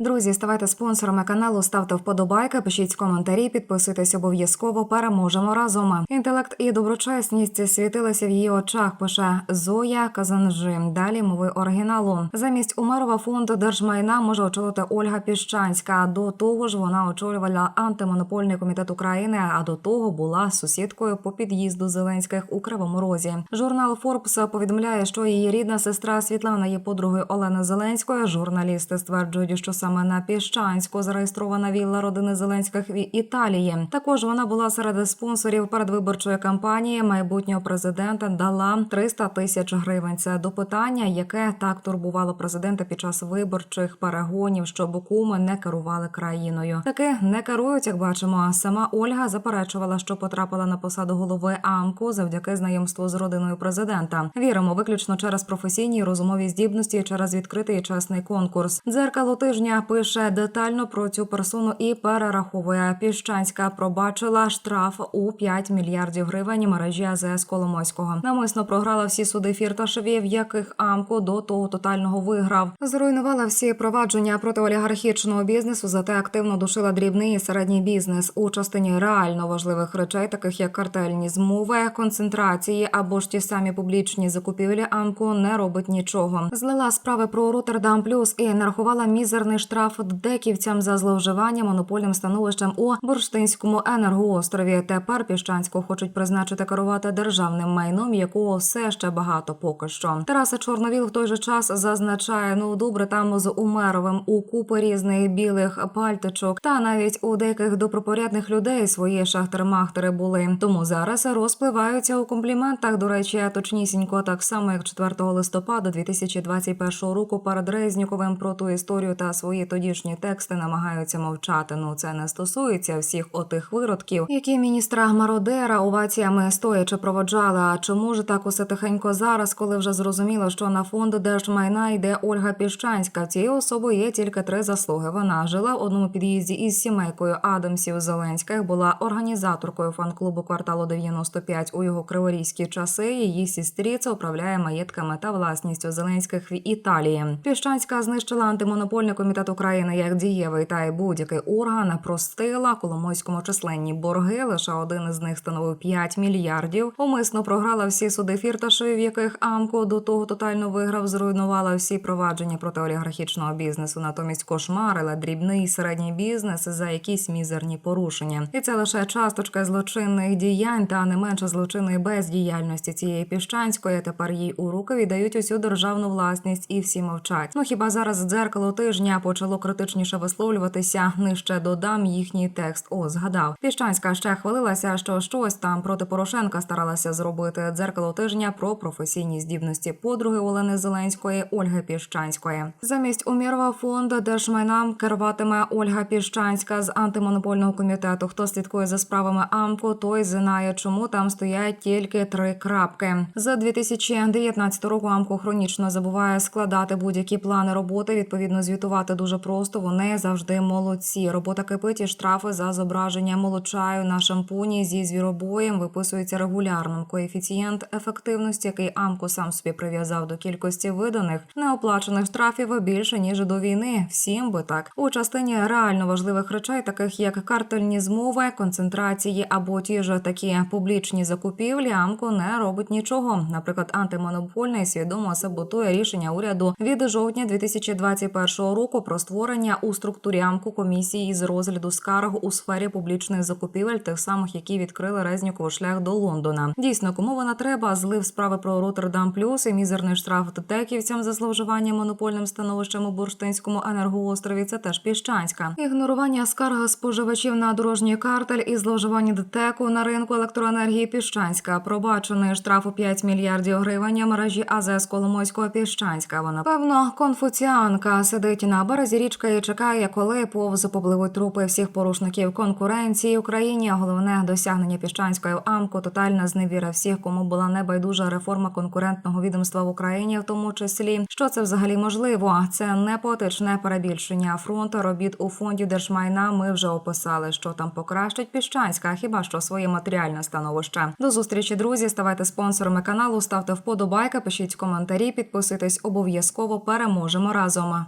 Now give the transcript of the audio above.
Друзі, ставайте спонсорами каналу, ставте вподобайки, пишіть коментарі, підписуйтесь обов'язково. Переможемо разом. Інтелект і доброчесність світилися в її очах. Пише Зоя Казанжи. Далі мови оригіналу. Замість Умерова фонд держмайна може очолити Ольга Піщанська. До того ж, вона очолювала антимонопольний комітет України. А до того була сусідкою по під'їзду Зеленських у Кривому Розі. Журнал Forbes повідомляє, що її рідна сестра Світлана є подругою Олени Зеленської. Журналісти стверджують, що саме на Піщанську зареєстрована вілла родини Зеленських в Італії. Також вона була серед спонсорів передвиборчої кампанії майбутнього президента. Дала 300 тисяч гривень. Це до питання, яке так турбувало президента під час виборчих перегонів, щоб куми не керували країною. Таки не керують, як бачимо. Сама Ольга заперечувала, що потрапила на посаду голови АМКУ завдяки знайомству з родиною президента. Віримо виключно через професійні розумові здібності, через відкритий чесний конкурс. Дзеркало тижня пише детально про цю персону і перераховує. Піщанська пробачила штраф у 5 мільярдів гривень мережі АЗС Коломойського. Намисно програла всі суди Фірташеві, в яких АМКО до того тотального виграв. Зруйнувала всі провадження проти олігархічного бізнесу, зате активно душила дрібний і середній бізнес у частині реально важливих речей, таких як картельні змови, концентрації або ж ті самі публічні закупівлі. АМКО не робить нічого. Злила справи про Роттердам Плюс і нарахувала мізерний деківцям за зловживання монопольним становищем у бурштинському енергоострові. Тепер піщанську хочуть призначити керувати державним майном, якого все ще багато поки що. Тараса Чорновіл в той же час зазначає: ну добре, там з Умеровим у купи різних білих пальтичок, та навіть у деяких добропорядних людей свої шахтери-махтери були. Тому зараз розпливаються у компліментах. До речі, точнісінько так само, як 4 листопада 2021 року перед Резнюковим про ту історію та свої тодішні тексти намагаються мовчати. Ну це не стосується всіх отих виродків, які міністра Мародера оваціями стоячи проводжали. А чому ж так усе тихенько зараз, коли вже зрозуміло, що на фонд держмайна йде Ольга Піщанська? Цієї особи є тільки три заслуги. Вона жила в одному під'їзді із сімейкою Адамсів Зеленських, була організаторкою фан-клубу кварталу 95 у його криворізькі часи. Її сестриця управляє маєтками та власністю Зеленських в Італії. Піщанська знищила антимонопольний комітет України як дієвий та й будь-який орган. Простила Коломойському численні борги. Лише один із них становив 5 мільярдів. Умисно програла всі суди фірташеві, в яких АМКО до того тотально виграв, зруйнувала всі провадження проти олігархічного бізнесу. Натомість кошмарила дрібний і середній бізнес за якісь мізерні порушення. І це лише часточка злочинних діянь, та не менше злочинної бездіяльності цієї піщанської. Тепер їй у руки віддають усю державну власність і всі мовчать. Ну хіба зараз дзеркало тижня почало критичніше висловлюватися? Нижче додам їхній текст. О, згадав. Піщанська ще хвалилася, що щось там проти Порошенка старалася зробити. Дзеркало тижня про професійні здібності подруги Олени Зеленської Ольги Піщанської. Замість Умірова фонду держмайна керуватиме Ольга Піщанська з антимонопольного комітету. Хто слідкує за справами АМКО, той знає, чому там стоять тільки три крапки. З 2019 року АМКО хронічно забуває складати будь-які плани роботи. Відповідно, звітувати дуже просто. Вони завжди молодці. Робота кипить і штрафи за зображення молочаю на шампуні зі звіробоєм виписується регулярно. Коефіцієнт ефективності, який АМКО сам собі прив'язав до кількості виданих неоплачених штрафів більше ніж до війни. Всім би так у частині реально важливих речей, таких як картельні змови, концентрації або ті ж такі публічні закупівлі. АМКО не робить нічого. Наприклад, антимонопольний свідомо саботує рішення уряду від жовтня 2021 року про створення у структурі АМКО комісії з розгляду скарг у сфері публічних закупівель, тих самих, які відкрили Резніков шлях до Лондона. Дійсно, кому вона треба? Злив справи про Роттердам Плюс і мізерний штраф теківцям за зловживання монопольним становищем у бурштинському енергоострові. Це теж піщанська ігнорування скарги споживачів на дорожній картель і зловживання ДТЕКу на ринку електроенергії Піщанська. Пробачений штраф у 5 мільярдів гривень мережі АЗС Коломойського Піщанська. Вона певно конфуціанка сидить на березі річки і чекає, коли повз попливуть трупи всіх порушників конкуренції в Україні. Головне досягнення Піщанської АМКО тотальна зневіра всіх, кому була небайдужа реформа конкурентного відомства в Україні, в тому числі що це взагалі можливо. Це не поетичне перебільшення фронту робіт у фонді держмайна. Ми вже описали, що там покращить Піщанська, хіба що своє матеріальне становище. До зустрічі, друзі. Ставайте спонсорами каналу, ставте вподобайки, пишіть коментарі, підписуйтесь обов'язково. Переможемо разом.